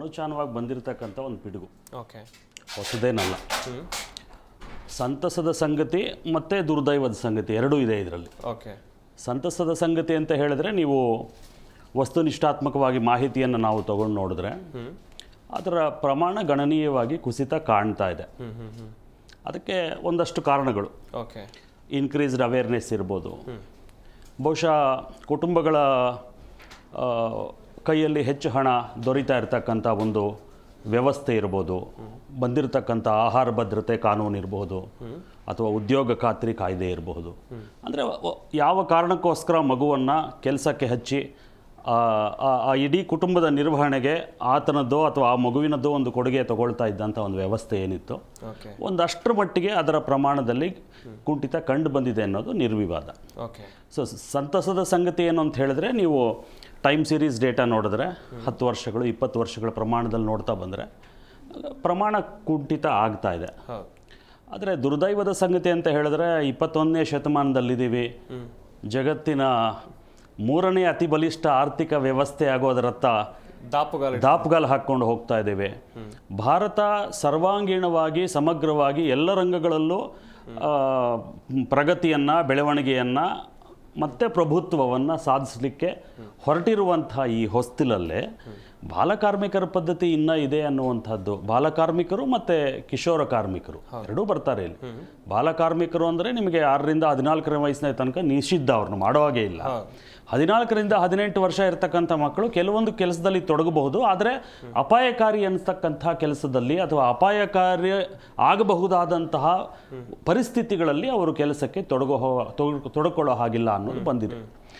ಅನುಚಾನವಾಗಿ ಬಂದಿರತಕ್ಕಂಥ ಒಂದು ಪಿಡುಗು. ಓಕೆ. ಹೊಸದೇನಲ್ಲ. ಸಂತಸದ ಸಂಗತಿ ಮತ್ತು ದುರ್ದೈವದ ಸಂಗತಿ ಎರಡೂ ಇದೆ ಇದರಲ್ಲಿ. ಓಕೆ. ಸಂತಸದ ಸಂಗತಿ ಅಂತ ಹೇಳಿದ್ರೆ ನೀವು ವಸ್ತುನಿಷ್ಠಾತ್ಮಕವಾಗಿ ಮಾಹಿತಿಯನ್ನು ನಾವು ತಗೊಂಡು ನೋಡಿದ್ರೆ ಅದರ ಪ್ರಮಾಣ ಗಣನೀಯವಾಗಿ ಕುಸಿತ ಕಾಣ್ತಾ ಇದೆ. ಅದಕ್ಕೆ ಒಂದಷ್ಟು ಕಾರಣಗಳು. ಓಕೆ. ಇನ್ಕ್ರೀಸ್ಡ್ ಅವೇರ್ನೆಸ್ ಇರ್ಬೋದು. ಬಹುಶಃ ಕುಟುಂಬಗಳ ಕೈಯಲ್ಲಿ ಹೆಚ್ಚು ಹಣ ದೊರೀತಾ ಇರತಕ್ಕಂಥ ಒಂದು ವ್ಯವಸ್ಥೆ ಇರ್ಬೋದು ಬಂದಿರತಕ್ಕಂಥ ಆಹಾರ ಭದ್ರತೆ ಕಾನೂನು ಇರಬಹುದು ಅಥವಾ ಉದ್ಯೋಗ ಖಾತ್ರಿ ಕಾಯ್ದೆ ಇರಬಹುದು ಅಂದರೆ ಯಾವ ಕಾರಣಕ್ಕೋಸ್ಕರ ಮಗುವನ್ನು ಕೆಲಸಕ್ಕೆ ಹಚ್ಚಿ ಆ, ಇಡೀ ಕುಟುಂಬದ ನಿರ್ವಹಣೆಗೆ ಆತನದ್ದೋ ಅಥವಾ ಆ ಮಗುವಿನದ್ದೋ ಒಂದು ಕೊಡುಗೆ ತಗೊಳ್ತಾ ಇದ್ದಂಥ ಒಂದು ವ್ಯವಸ್ಥೆ ಏನಿತ್ತು. ಒಂದಷ್ಟರ ಮಟ್ಟಿಗೆ ಅದರ ಪ್ರಮಾಣದಲ್ಲಿ ಕುಂಠಿತ ಕಂಡು ಬಂದಿದೆ ಅನ್ನೋದು ನಿರ್ವಿವಾದ. ಓಕೆ ಸೊ ಸಂತಸದ ಸಂಗತಿ ಏನು ಅಂತ ಹೇಳಿದ್ರೆ ನೀವು ಟೈಮ್ ಸೀರೀಸ್ ಡೇಟಾ ನೋಡಿದ್ರೆ ಹತ್ತು ವರ್ಷಗಳು ಇಪ್ಪತ್ತು ವರ್ಷಗಳ ಪ್ರಮಾಣದಲ್ಲಿ ನೋಡ್ತಾ ಬಂದರೆ ಪ್ರಮಾಣ ಕುಂಠಿತ ಆಗ್ತಾ ಇದೆ. ಆದರೆ ದುರ್ದೈವದ ಸಂಗತಿ ಅಂತ ಹೇಳಿದ್ರೆ ಇಪ್ಪತ್ತೊಂದನೇ ಶತಮಾನದಲ್ಲಿದ್ದೀವಿ. ಜಗತ್ತಿನ ಮೂರನೇ ಅತಿ ಬಲಿಷ್ಠ ಆರ್ಥಿಕ ವ್ಯವಸ್ಥೆ ಆಗೋದರತ್ತ ದಾಪುಗಾಲ ದಾಪುಗಾಲು ಹಾಕ್ಕೊಂಡು ಹೋಗ್ತಾ ಇದ್ದೇವೆ. ಭಾರತ ಸರ್ವಾಂಗೀಣವಾಗಿ ಸಮಗ್ರವಾಗಿ ಎಲ್ಲ ರಂಗಗಳಲ್ಲೂ ಪ್ರಗತಿಯನ್ನು ಬೆಳವಣಿಗೆಯನ್ನು ಮತ್ತು ಪ್ರಭುತ್ವವನ್ನು ಸಾಧಿಸಲಿಕ್ಕೆ ಹೊರಟಿರುವಂಥ ಈ ಹೊಸ್ತಿಲಲ್ಲೇ ಬಾಲಕಾರ್ಮಿಕರ ಪದ್ಧತಿ ಇನ್ನೂ ಇದೆ ಅನ್ನುವಂಥದ್ದು. ಬಾಲಕಾರ್ಮಿಕರು ಮತ್ತು ಕಿಶೋರ ಕಾರ್ಮಿಕರು. ಎರಡೂ ಬರ್ತಾರೆ ಇಲ್ಲಿ. ಬಾಲಕಾರ್ಮಿಕರು ಅಂದರೆ ನಿಮಗೆ ಆರರಿಂದ ಹದಿನಾಲ್ಕರ ವಯಸ್ಸಿನ ತನಕ ನಿಷಿದ್ಧ ಅವ್ರನ್ನ ಮಾಡೋ ಹಾಗೆ ಇಲ್ಲ. ಹದಿನಾಲ್ಕರಿಂದ ಹದಿನೆಂಟು ವರ್ಷ ಇರತಕ್ಕಂಥ ಮಕ್ಕಳು ಕೆಲವೊಂದು ಕೆಲಸದಲ್ಲಿ ತೊಡಗಬಹುದು ಆದರೆ ಅಪಾಯಕಾರಿ ಅನಿಸ್ತಕ್ಕಂಥ ಕೆಲಸದಲ್ಲಿ ಅಥವಾ ಅಪಾಯಕಾರಿ ಆಗಬಹುದಾದಂತಹ ಪರಿಸ್ಥಿತಿಗಳಲ್ಲಿ ಅವರು ಕೆಲಸಕ್ಕೆ ತೊಡಗೋ ತೊಡಕೊಳ್ಳೋ ಹಾಗಿಲ್ಲ ಅನ್ನೋದು ಬಂದಿದೆ.